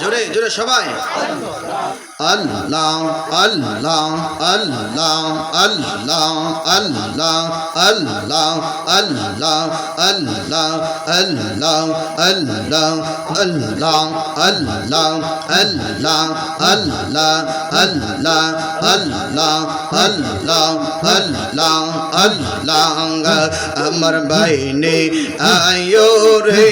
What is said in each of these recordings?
জোরে জোরে সবাই। আল্লাহ আল্লাহ আল্লাহ আল্লাহ আল্লাহ আল্লাহ আল্লাহ আল্লাহ আল্লাহ আল্লাহ আল্লাহ আল্লাহ আল্লাহ আল্লাহ আল্লাহ আল্লাহ আল্লাহ আল্লাহ আল্লাহ আমার বাইনে আয়ো রে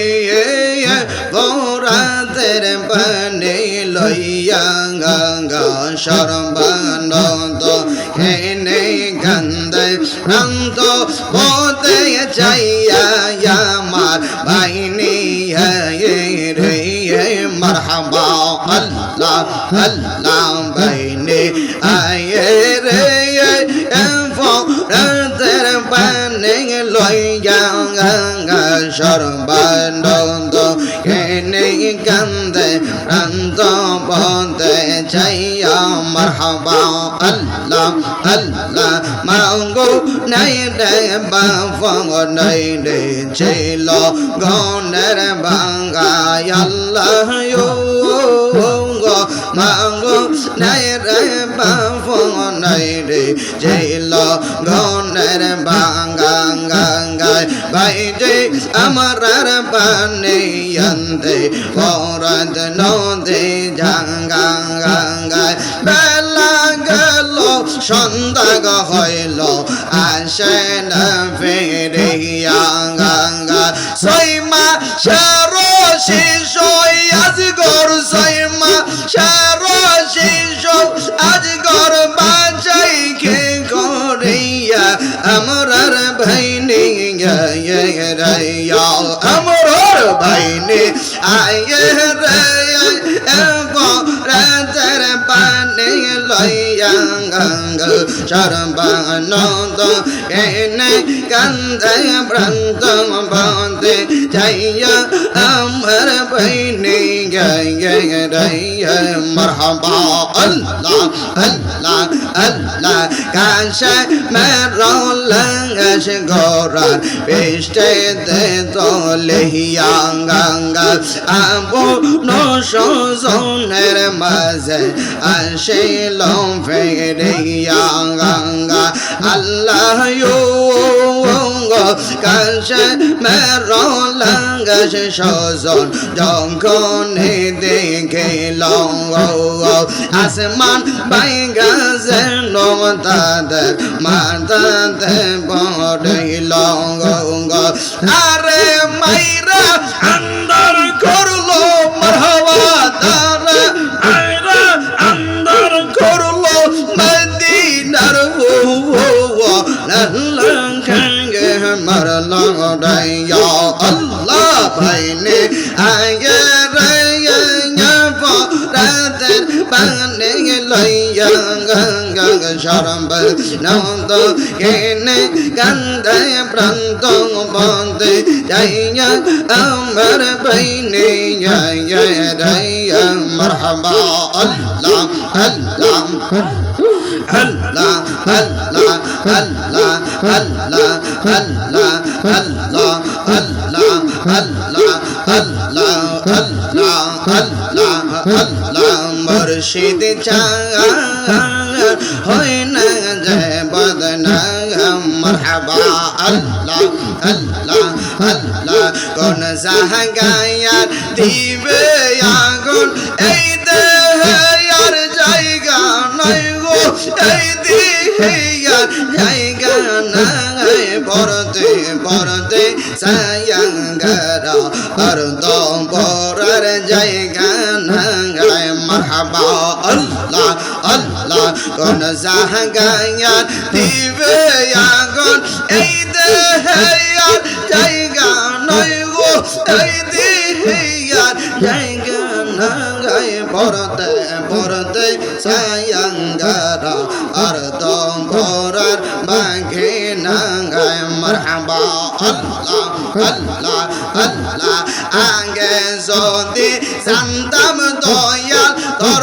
বরাতের পানে লইয়া সর্বানন্দ হেনে গন্ধে নন্দ বোধে চাইয়া আমার বাইনি রে মরহবা, আল্লাহ আল্লাহ বাইনে আয়ে রে পানে লইয়া সর্বানন্দ প্রান্ত বন্দে চাইয়া মারহাবা। আল্লাহ আল্লাহ মাঙ্গো নাই রে বাফঙ্গ নাই রে ছিল গনের বাঙ্গায়। আল্লাহ জেল ঘনের বাঙ্গা গাঙ্গায় ভাই যে আমার পানে অন্তে নদে জাঙ্গা গাঙ্গায় বেলা গেল সন্ধ্যা হইল আসে না ফেরিয়া গঙ্গা সৈমা সারো শিশু আয়ে রে রাতের পানে লইয়া গঙ্গ সর্বানন্দ এনে কান্দে প্রান্ত বন্দে যাইয়া আমার বইনে রাইয়া মরহবা আল্লাহ আল্লাহ আল্লাহ আকাশে মেরো লঙ্গস গোরার দে তোলে আবু নশো জোনের মাঝে আসিল ফেরিয়াঙ্গাঙ্গা আল্লাহ কাশে মেরো লঙ্গস সজন যখন দেখে লঙ্গ। আসমান বাইগা যেন তাদের মাতাতে পড়িল আরে মাইরা আন্দার করল মারহাবা তারা আইরা আন্দার করল মদিনার লাল্লাহ খাঙ্গে মারল ডাইয়া সরম্ব নন্দ কেনে গন্ধে প্রান্ত বন্ধে জয় অমর বৈনে জয় জয় রয় মরহবা আল্লাহ আল্লাহ মুর্শিদ চায় না যায় বদনা মরহাবা আল্লাহ আল্লাহ আল্লাহ কোন আগুন এই দেহার জায়গা নাই গো এই দেহার জায়গা নাই পরতে পরতে সায়াঙ্গারা আর দম জায়গা কোন জাহাঙ্গায়ার দিবে আগুন এই দেহার জায়গা নাই গো এই দেহার জায়গা নাই পরতে পরতে সায়াঙ্গারা আর দম ভরার বাঘে নাঙ্গায় মারহাবা আল্লাহ আল্লাহ আল্লাহ আগে যদি জানতাম দয়াল তোর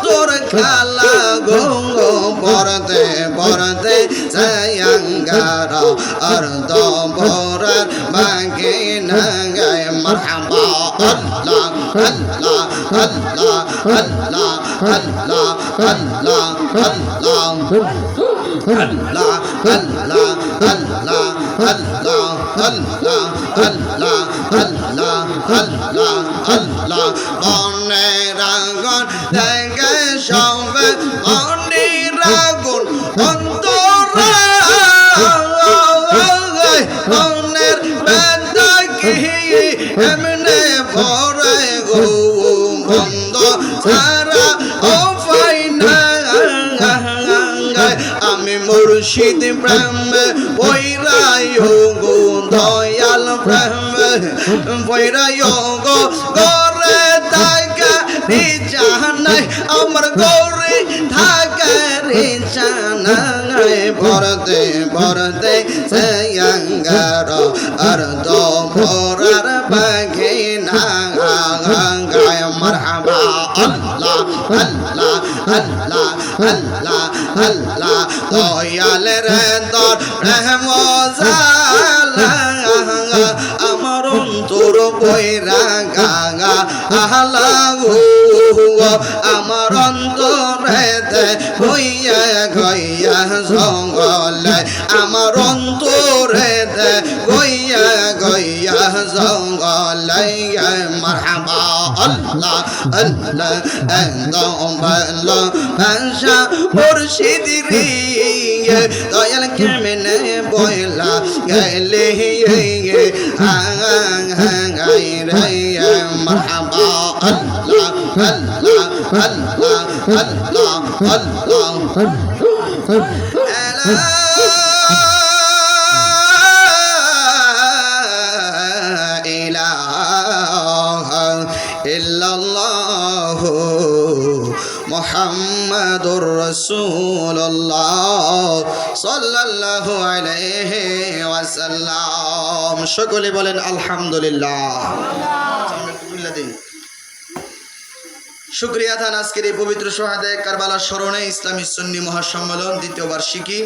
খালা গঙ্গ পরতে পরতে জয়ঙ্গার অর্ধ বরার বাগে নাগায় মারহাবা আল্লাহ আল্লাহ আল্লাহ আল্লাহ আল্লাহ আল্লাহ আল্লাহ আল্লাহ আল্লাহ আল্লাহ আল্লাহ আল্লাহ আল্লাহ আল্লাহ আল্লাহ আল্লাহ অনেক রাগন থেকে সবে অনেক রাগুন, অন্তরে অনের বেদা কি এমনে ভরে গো বন্ধ সারা ও ফাইনা আমি মুর্শিদ ব্রহ্মে ওই রায় গো দয়াল ব্রহ্মে ওই রায় গো রে জানাই আমার গৌরে থাকা রে জানাই ভরতে ভরতে সঙ্গার আর দো ভরার বাঘে না গায় মারহাবা, আল্লাহ আল্লাহ আল্লাহ আল্লাহ আল্লাহ দয়াল রে তোর রহম জালা তোর অন্তর বৈরা গাগা আহলা আমার অন্তরেতে হইয়া গইয়া জঙ্গলে। আমার অন্তরেতে গইয়া গইয়া জঙ্গলে। মারহাবা। আল্লাহ আল্লাহ একদম ভালো ভাষা মুর্শিদ রে দয়াল কেমনে বইলা গেলে হাই রে মারহাবা আল্লাহ আল্লাহ আল্লাহ আল্লাহ আল্লাহ لا মুহাম্মাদুর রাসূলুল্লাহ সাল্লাল্লাহু আলাইহি ওয়াসাল্লাম। সকলে বলেন আলহামদুলিল্লাহ। শুক্রিয়া থান আজকের এই পবিত্র সোহাদে কারবালা স্মরণে ইসলামী সুন্নি মহাসম্মেলন দ্বিতীয় বার্ষিকী